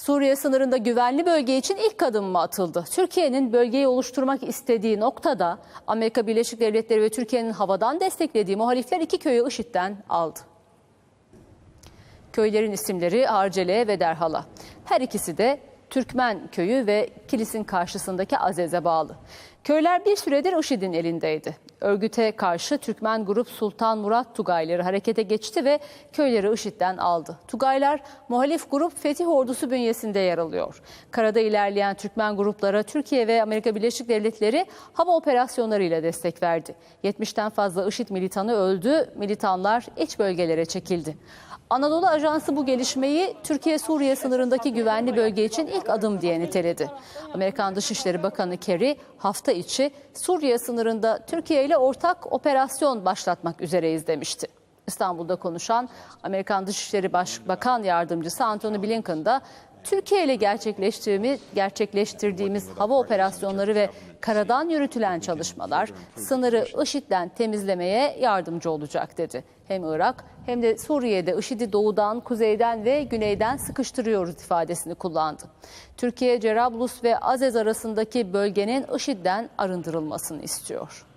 Suriye sınırında güvenli bölge için ilk adım mı atıldı? Türkiye'nin bölgeyi oluşturmak istediği noktada Amerika Birleşik Devletleri ve Türkiye'nin havadan desteklediği muhalifler iki köyü IŞİD'den aldı. Köylerin isimleri Harcele ve Derhala. Her ikisi de Türkmen köyü ve Kilis'in karşısındaki Azez'e bağlı. Köyler bir süredir IŞİD'in elindeydi. Örgüte karşı Türkmen grup Sultan Murat Tugayları harekete geçti ve köyleri IŞİD'den aldı. Tugaylar muhalif grup Fetih Ordusu bünyesinde yer alıyor. Karada ilerleyen Türkmen gruplara Türkiye ve Amerika Birleşik Devletleri hava operasyonlarıyla destek verdi. 70'ten fazla IŞİD militanı öldü, militanlar iç bölgelere çekildi. Anadolu Ajansı bu gelişmeyi Türkiye-Suriye sınırındaki güvenli bölge için ilk adım diye niteledi. Amerikan Dışişleri Bakanı Kerry hafta içi Suriye sınırında Türkiye ile ortak operasyon başlatmak üzereyiz demişti. İstanbul'da konuşan Amerikan Dışişleri Başbakan Yardımcısı Antony Blinken da Türkiye ile gerçekleştirdiğimiz, gerçekleştirdiğimiz hava operasyonları ve karadan yürütülen çalışmalar sınırı IŞİD'den temizlemeye yardımcı olacak dedi. Hem Irak hem de Suriye'de IŞİD'i doğudan, kuzeyden ve güneyden sıkıştırıyoruz ifadesini kullandı. Türkiye, Cerablus ve Azez arasındaki bölgenin IŞİD'den arındırılmasını istiyor.